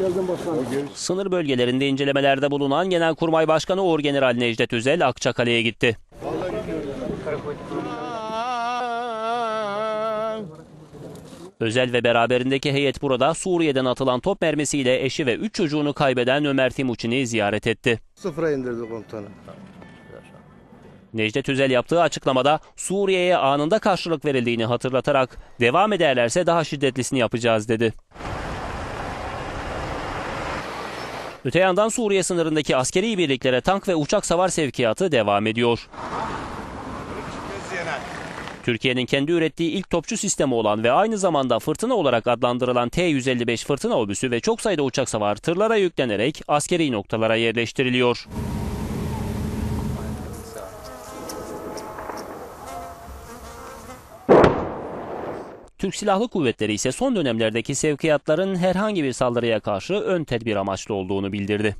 geldin başkanım. Sınır bölgelerinde incelemelerde bulunan Genelkurmay Başkanı Orgeneral Necdet Özel Akçakale'ye gitti. Özel ve beraberindeki heyet burada Suriye'den atılan top mermisiyle eşi ve 3 çocuğunu kaybeden Ömer Timuçin'i ziyaret etti. Sıfıra indirdi komutanım. Necdet Özel yaptığı açıklamada Suriye'ye anında karşılık verildiğini hatırlatarak devam ederlerse daha şiddetlisini yapacağız dedi. Öte yandan Suriye sınırındaki askeri birliklere tank ve uçak savar sevkiyatı devam ediyor. Türkiye'nin kendi ürettiği ilk topçu sistemi olan ve aynı zamanda fırtına olarak adlandırılan T-155 fırtına obüsü ve çok sayıda uçak savar tırlara yüklenerek askeri noktalara yerleştiriliyor. Türk Silahlı Kuvvetleri ise son dönemlerdeki sevkiyatların herhangi bir saldırıya karşı ön tedbir amaçlı olduğunu bildirdi.